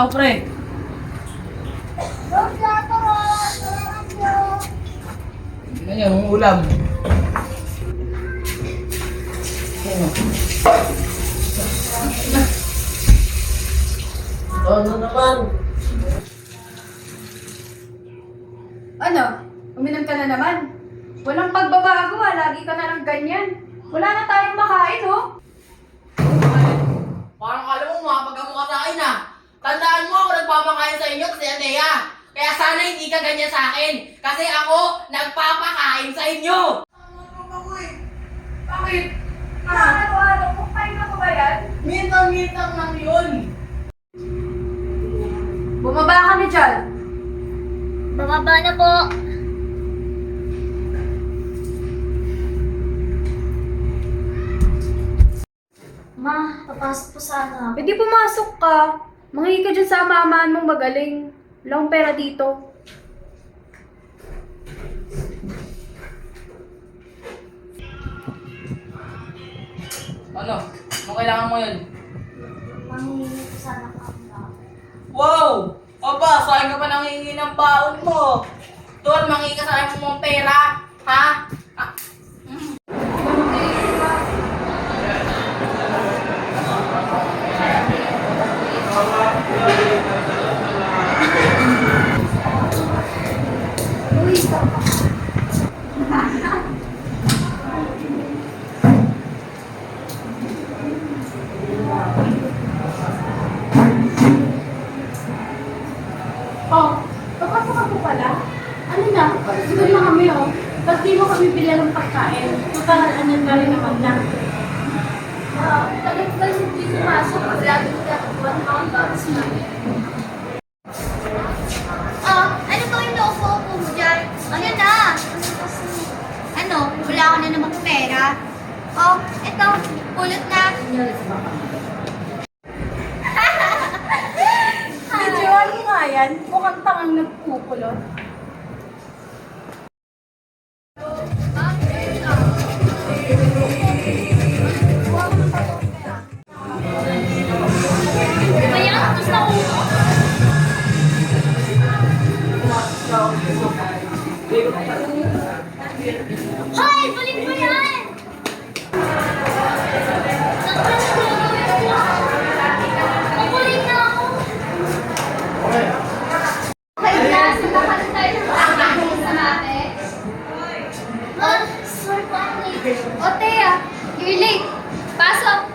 tao, pre. Tignan niya, yung ulam. Ano naman? Bakit? Ah, ano-ano, kung na ko ba yan? Mintang-mintang lang yun. Bumaba kami dyan. Bumaba na po. Ma, papasok po sana. Ano. Pwede eh, pumasok ka. Mangingi ka dyan sa amahan mong magaling. Wala pera dito. Ano? Anong kailangan mo yun? Manghingi ko sana ang. Wow! Opa, saan ka pa nanghingi ng baon mo? Doon, manghingi ka sa akin mong pera. Ha? pera. Oh, ito, pulot na. Video, ano nga yan? Mukhang tangang nagpupulot. Hoy, balik mo yan! Otea, you're late. Pasok!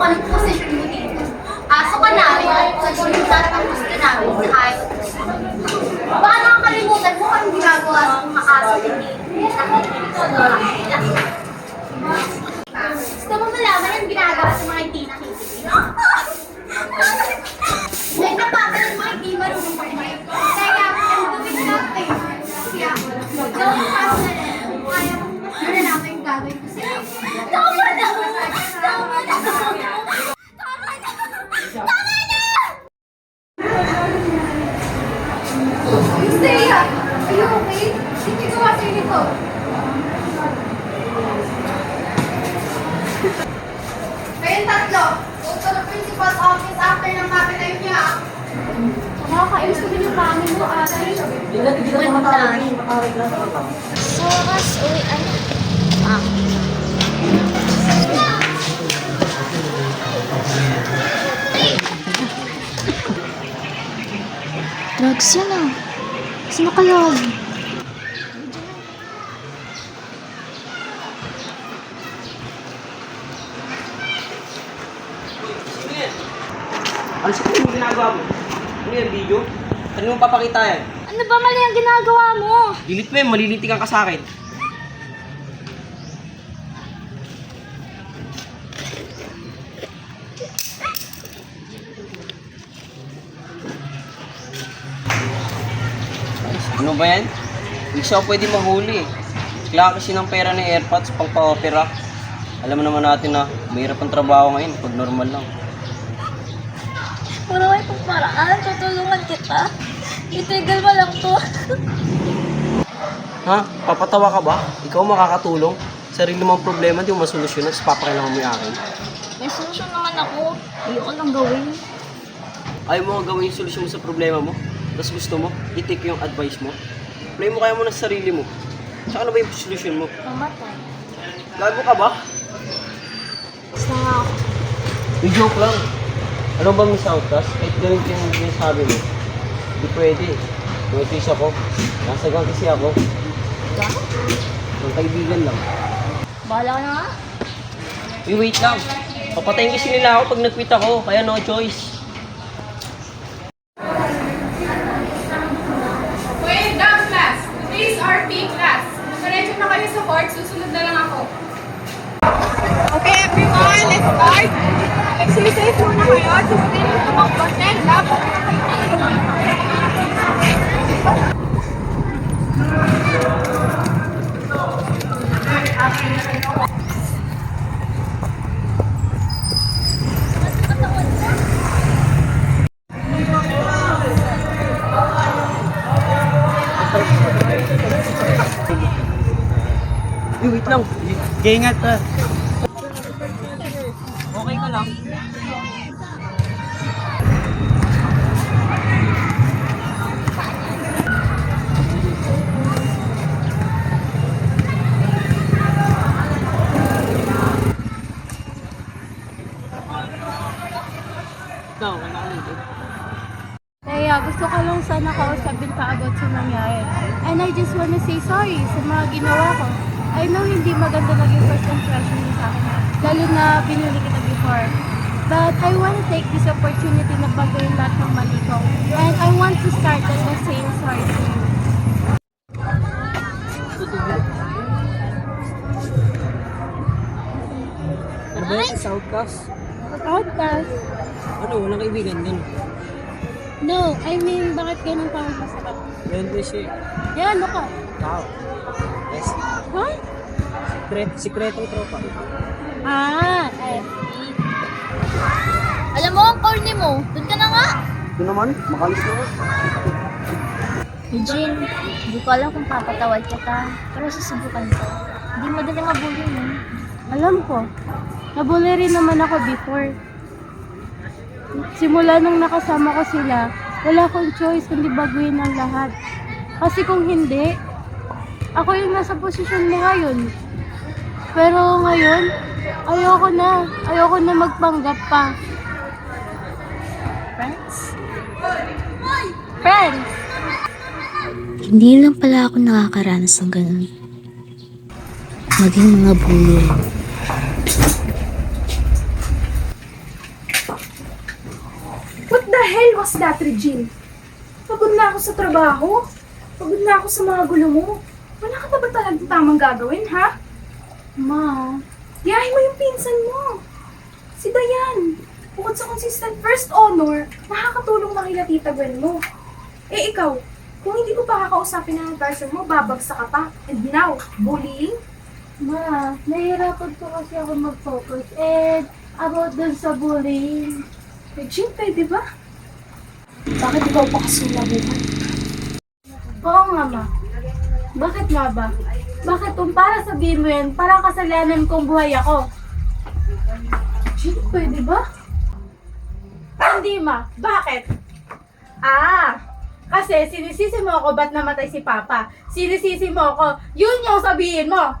kung anong position mo dito. Aso ka namin at position mo tatapos ka namin sa ayaw. Baka nakakalimutan mo anong ginagawa sa mga aso dito. Gusto mo malaman ang ginagawa sa mga hindi nakikita? Ay, napakalang mga hindi marunong pagmayag. Drugs yan ah. Sino kaya? Yan? Ano sa yung ginagawa mo? Ano yan, video? Ano mo papakita yan? Ano ba mali ang ginagawa mo? Delete mo yan, malilitikan ka sa akin. Ba yan? Hindi siya pwede mahuli. Kailangan kasi ng pera ni AirPods pang pa-opera. Alam mo naman natin na mahirap ang trabaho ngayon pag normal lang. Wala may pang paraan. Tutulungan kita. Itigil mo lang to. Ha? Papatawa ka ba? Ikaw makakatulong? Sarili mong problema, di mo masolusyonan, tapos papakailangan mo yung akin. May solusyon naman ako. Ayoko lang gawin. Ayaw mo gawin yung solusyon sa problema mo, tapos gusto mo, i-take yung advice mo. Play mo kaya mo ng sarili mo. Tsaka ano ba yung solusyon mo? Mamatay. Gago ka ba? Basta nga ako. May joke lang. Ano ba may soundcast? Kahit ganun yung sinasabi mo. Hindi pwede. Notice ako. Nasagang kasi ako. Ang kaibigan lang. Bahala ka na nga. Uy, wait lang. Papatayin kasi nila ako pag nag-quit ako, kaya no choice. Gaingat ka. Okay ka lang. Ikaw, wala. Kaya gusto ko lang sana kausapin ka about sa nangyari. And I just wanna say sorry sa mga ginawa ko. I know hindi maganda naging first impression mo sa akin. Lalo na pinuli kita before. But I want to take this opportunity na baguhin lahat ng mali ko. And I want to start that by saying sorry to you. Ano ba yan? Southcast? Outcast? Ano, walang kaibigan din. No, I mean, bakit ganun pa ang masarap? Ganun siya. eh. Yan, ano ka? Tao. Yes. Ha? Secret, sikretong tropa. Ah, eh. Alam mo, ang corny mo. Doon ka na nga. Ito naman, makalis naman. Eugene, hindi ko alam kung papatawad kita. Pero susubukan ko. Hindi madali mabuli mo. Alam ko. Nabuli rin naman ako before. Simula nung nakasama ko sila, wala akong choice kundi baguhin ang lahat. Kasi kung hindi, ako yung nasa posisyon mo ngayon. Pero ngayon, ayoko na. Ayoko na magpanggap pa. Friends? Friends! Hindi lang pala ako nakakaranas ng ganun. Maging mga bully. What the hell was that, Regine? Pagod na ako sa trabaho. Pagod na ako sa mga gulo mo. Wala ka na ba talagang tamang gagawin, ha? Ma, Diyahin mo yung pinsan mo. Si Dayan. Bukod sa consistent first honor, makakatulong na kila Tita Gwen mo. Eh ikaw, kung hindi ko pa kakausapin ng advisor mo, babagsak ka pa. And now, bullying? ma, nahihirapan ko kasi ako mag-focus. And about dun sa bullying, Regine, pwede ba? Bakit ikaw pa kasulabuhan? Oo nga, ma. Bakit nga ba? Bakit kung para sabihin mo yan, parang kasalanan kong buhay ako? Regine, pwede ba? Hindi, ma. Bakit? Ah, kasi sinisisi mo ako ba't namatay si Papa? Sinisisi mo ako, yun yung sabihin mo.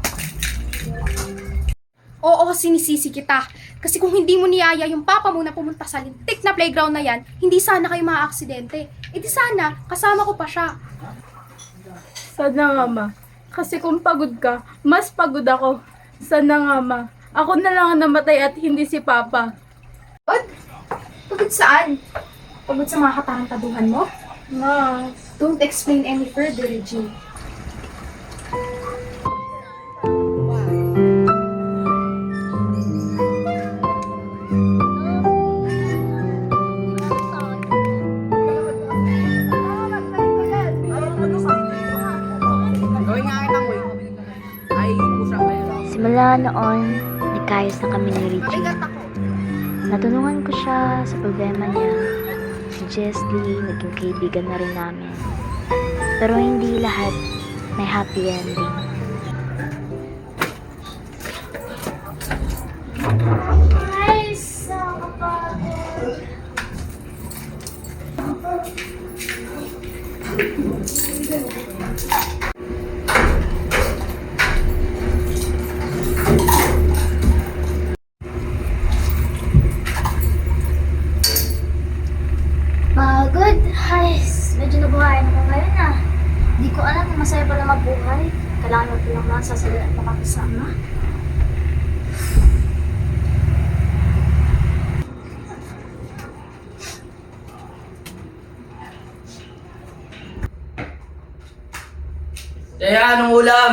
Oo, sinisisi kita. Kasi kung hindi mo niyaya yung papa mo na pumunta sa lintik na playground na yan, hindi sana kayo maaaksidente. E di sana, kasama ko pa siya. Sana nga, ma. Kasi kung pagod ka, mas pagod ako. Sana nga, ma. Ako na lang ang namatay at hindi si Papa. Pagod saan? Pagod sa mga katarantaduhan mo? Ma, Don't explain any further, Regine. Natulungan ko siya sa problema niya. Si Jesly, naging kaibigan na rin namin. Pero hindi lahat may happy ending. Guys, nakakapagod. Masaya pala mabuhay. Kailangan mo palang masasaya at makakasama. Kaya anong ulam?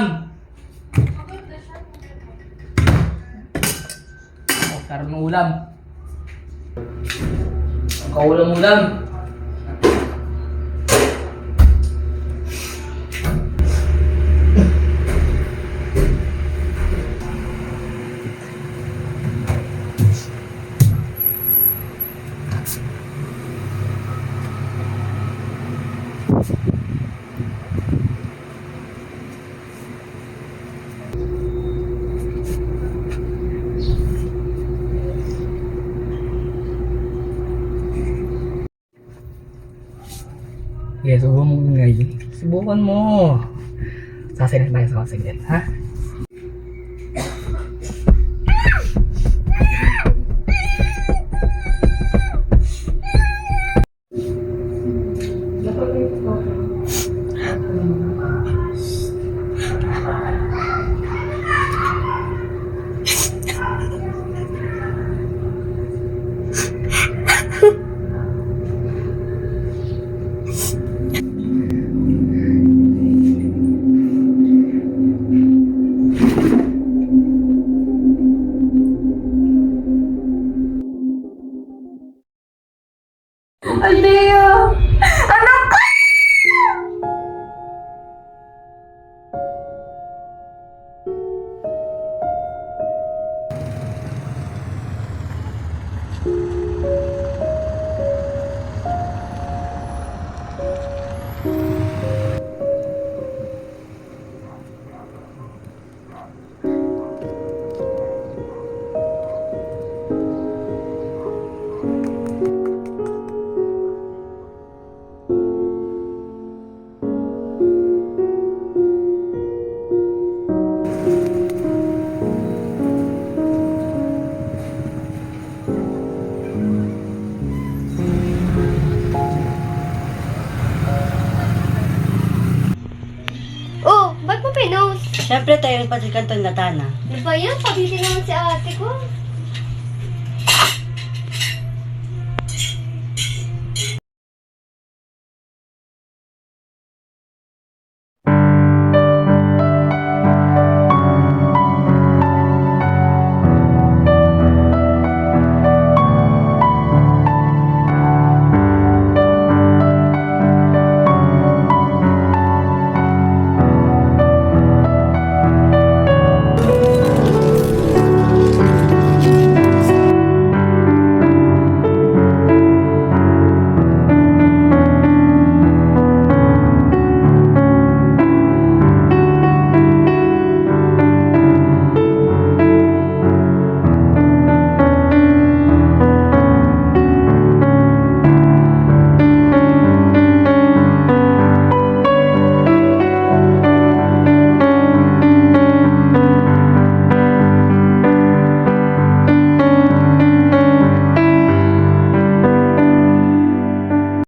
Oh, ng ulam. Ang kaulam-ulam. Sige, subukan mo ngayon. Subukan mo. Sasayin tayo sa mga saglit, ha? Tayo yung patikantong natana. Ano ba yan? Pabisi naman si ate ko.